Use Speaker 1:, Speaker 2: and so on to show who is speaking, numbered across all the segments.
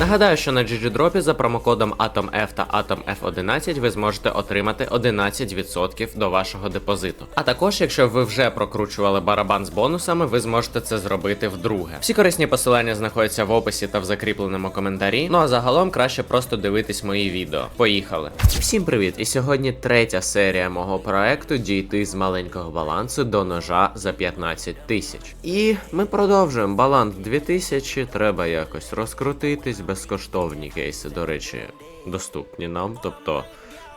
Speaker 1: Нагадаю, що на GGDrop за промокодом AtomF та AtomF11 ви зможете отримати 11% до вашого депозиту. А також, якщо ви вже прокручували барабан з бонусами, ви зможете це зробити вдруге. Всі корисні посилання знаходяться в описі та в закріпленому коментарі. Ну а загалом краще просто дивитись мої відео. Поїхали! Всім привіт! І сьогодні третя серія мого проекту дійти з маленького балансу до ножа за 15 тисяч. І ми продовжуємо баланс 2000, треба якось розкрутитись, безкоштовні кейси, до речі, доступні нам. Тобто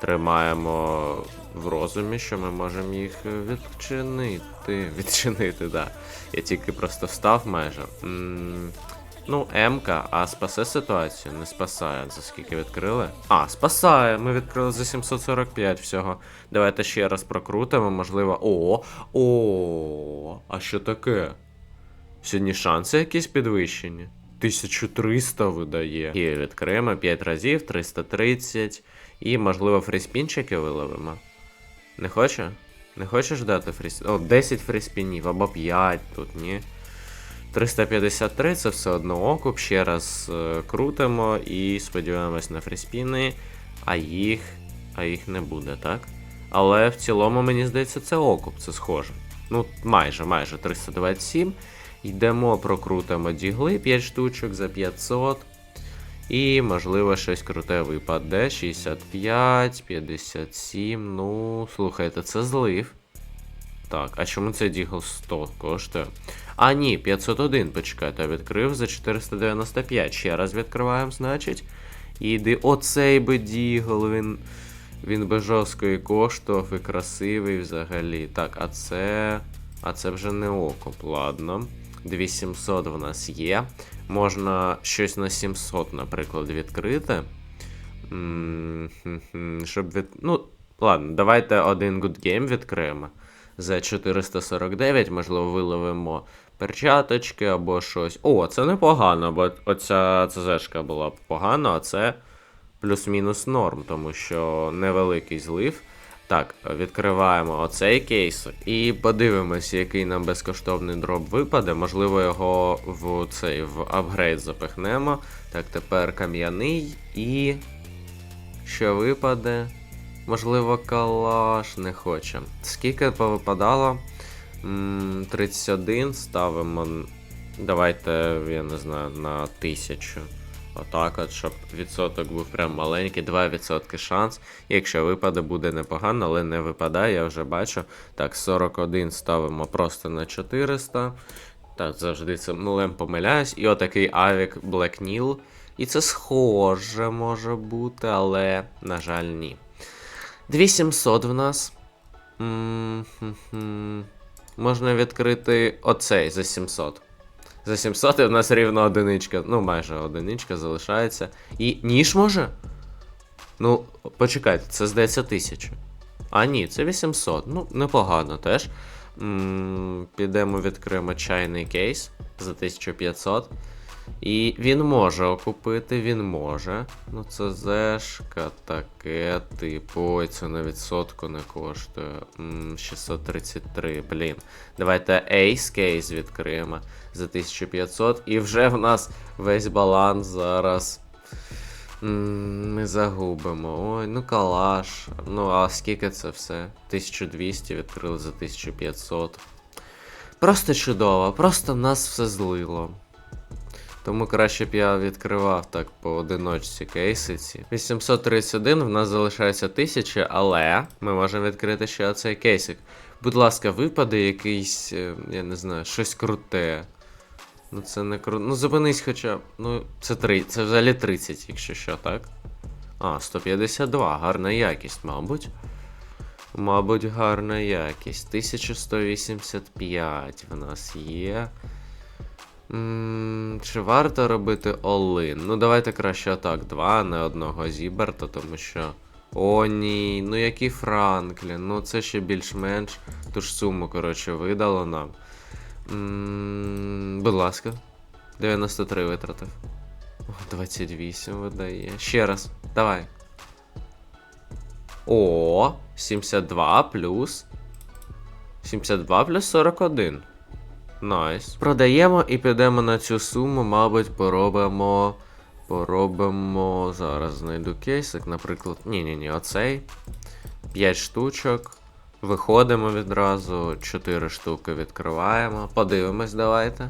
Speaker 1: тримаємо в розумі, що ми можемо їх відчинити. Відчинити, да. Я тільки просто встав майже. Ну, М-ка, а спасе ситуацію? Не спасає. За скільки відкрили? А, спасає. Ми відкрили за 745 всього. Давайте ще раз прокрутимо, можливо. О, о, а що таке? Сьогодні шанси якісь підвищені. 1300 видає. І відкриємо 5 разів, 330. І, можливо, фріспінчики виловимо. Не хоче? Не хочеш дати фріс... О, 10 фріспінів або 5 тут, ні. 353 це все одно окуп. Ще раз е, крутимо і сподіваємось на фріспіни, а їх. А їх не буде, так? Але в цілому, мені здається, це окуп, це схоже. Ну, майже, майже 327. Йдемо, прокрутимо дігли 5 штучок за 500. І, можливо, щось круте випаде. 65, 57. Ну, слухайте, це злив. Так, а чому цей дігл 100 коштує? А, ні, 501, почекайте, відкрив за 495. Ще раз відкриваємо, значить. І. Оцей би дігл, він. Він би жорсткої коштував і красивий взагалі. Так, а це. А це вже не окоп, ладно. 2700 в нас є. Можна щось на 700, наприклад, відкрити. Щоб від. Ну, ладно, давайте один good game відкриємо. За 449, можливо, виловимо перчаточки або щось. О, це непогано, бо оця ЦЗшка була погана, а це плюс-мінус норм, тому що невеликий злив. Так, відкриваємо оцей кейс і подивимось, який нам безкоштовний дроп випаде. Можливо, його в цей в апгрейд запихнемо. Так, тепер кам'яний і. Що випаде? Можливо, калаш не хоче. Скільки повипадало? М, 31 ставимо. Давайте, я не знаю, на 1000. Отак от, щоб відсоток був прям маленький, 2% шанс. Якщо випаде, буде непогано, але не випадає, я вже бачу. Так, 41 ставимо просто на 400. Так, завжди цим нулем помиляюсь. І отакий авік Black Nil. І це схоже може бути, але, на жаль, ні. 2700 в нас. М-хм-хм. Можна відкрити оцей за 700. За 700 і в нас рівно одиничка. Ну, майже одиничка залишається. І ніж може? Ну, почекайте, це здається 1000. А ні, це 800. Ну, непогано теж. М, Підемо відкриємо чайний кейс за 1500. І він може окупити, він може. Ну, це зешка таке, типу, ой, це на відсотку не коштує. М, 633, блін. Давайте Ace кейс відкриємо за 1500. І вже в нас весь баланс зараз. М, Ми загубимо. Ой, ну калаш. Ну, а скільки це все? 1200 відкрили за 1500. Просто чудово, просто нас все злило. Тому краще б я відкривав так по одиночці кейси ці. 831 в нас залишається 1000, але ми можемо відкрити ще оцей кейсик. Будь ласка, випаде якийсь, е, я не знаю, щось круте. Ну це не круто. Ну зупинись хоча б. Ну, це 3, це взагалі 30, якщо що, так? А, 152, гарна якість, мабуть. Мабуть, гарна якість. 1185 в нас є. М, Чи варто робити Олин? Ну, давайте краще так, два, не одного Зіберта, тому що. О, ні, ну який Франклін, ну це ще більш-менш ту ж суму, коротше, видало нам. М, Будь ласка. 93 витратив. О, 28 видає. Ще раз. Давай. О, 72 плюс. 72 плюс 41. Найс. Продаємо і підемо на цю суму, мабуть, поробимо. Поробимо. Зараз знайду кейсик, наприклад. Ні-ні-ні, оцей. 5 штучок. Виходимо відразу. 4 штуки відкриваємо. Подивимось, давайте.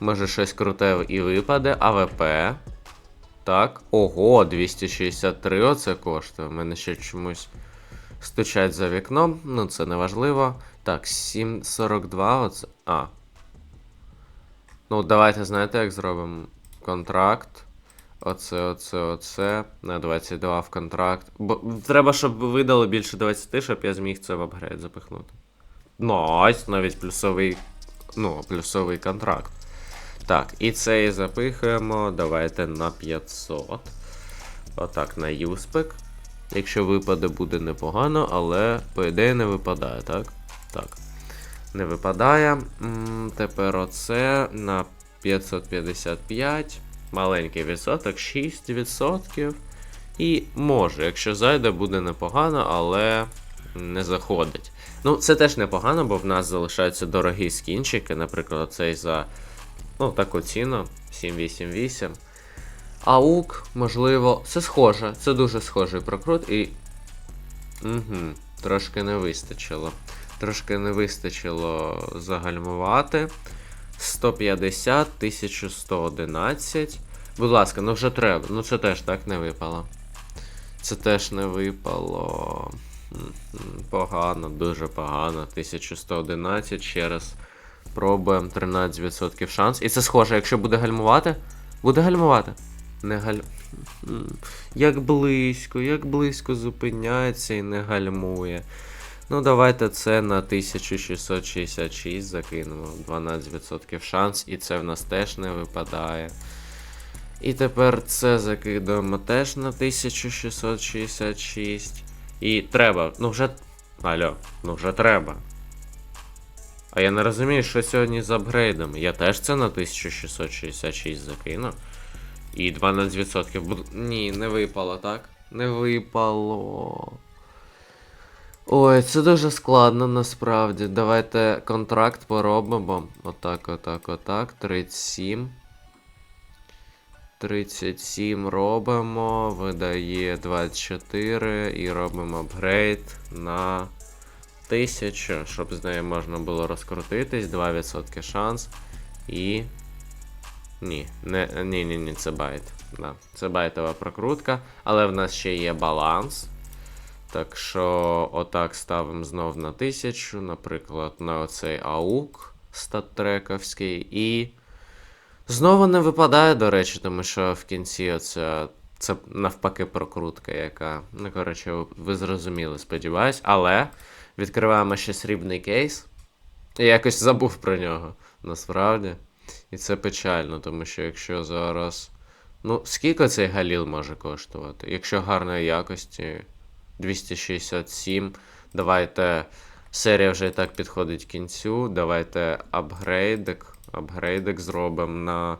Speaker 1: Може щось круте і випаде. АВП. Так. Ого, 263 оце коштує. У мене ще чомусь стучать за вікном. Ну, це не важливо. Так, 742 оце. А. Ну, давайте, знаєте, як зробимо контракт. Оце, оце, оце. На 22 в контракт. Бо треба, щоб видали більше 20, щоб я зміг це в апгрейд запихнути. Найс, навіть плюсовий. Ну, плюсовий контракт. Так, і цей запихуємо. Давайте на 500. Отак, на юспек. Якщо випаде, буде непогано, але по ідеї не випадає, так? Так. Не випадає. М, Тепер оце на 555. Маленький відсоток, 6%. І може, якщо зайде, буде непогано, але не заходить. Ну, це теж непогано, бо в нас залишаються дорогі скінчики. Наприклад, цей за ну, таку ціну 788. Аук, можливо, це схоже, це дуже схожий прокрут і. Угу, трошки не вистачило. Трошки не вистачило загальмувати. 150, 1111. Будь ласка, ну вже треба. Ну це теж так не випало. Це теж не випало. Погано, дуже погано. 1111 ще раз. Пробуємо 13% шанс. І це схоже, якщо буде гальмувати. Буде гальмувати. Не галь... Як близько, як близько зупиняється і не гальмує. Ну, давайте це на 1666 закинемо. 12% шанс, і це в нас теж не випадає. І тепер це закидаємо теж на 1666. І треба. Ну вже. Алло, ну вже треба. А я не розумію, що сьогодні з апгрейдами. Я теж це на 1666 закину. І 12% буду. Ні, не випало, так? Не випало. Ой, це дуже складно насправді. Давайте контракт поробимо. Отак, отак, отак. 37. 37 робимо. Видає 24 і робимо апгрейд на 1000, щоб з нею можна було розкрутитись. 2% шанс. І. Ні, не, ні, ні, ні, це байт. Да, це байтова прокрутка, але в нас ще є баланс. Так що, отак ставимо знов на 1000, наприклад, на оцей аук статтрековський. І. Знову не випадає, до речі, тому що в кінці оця. Це навпаки прокрутка, яка. Ну, коротше, ви- ви зрозуміли, сподіваюсь. Але відкриваємо ще срібний кейс. Я якось забув про нього, насправді. І це печально, тому що якщо зараз. Ну, скільки цей галіл може коштувати? Якщо гарної якості 267. Давайте. Серія вже і так підходить кінцю. Давайте апгрейдик. Апгрейдик зробимо на.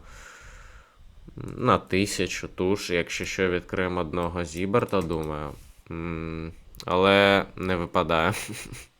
Speaker 1: На 1000 туш. Якщо що, відкриємо одного Зіберта, думаю. Але не випадає.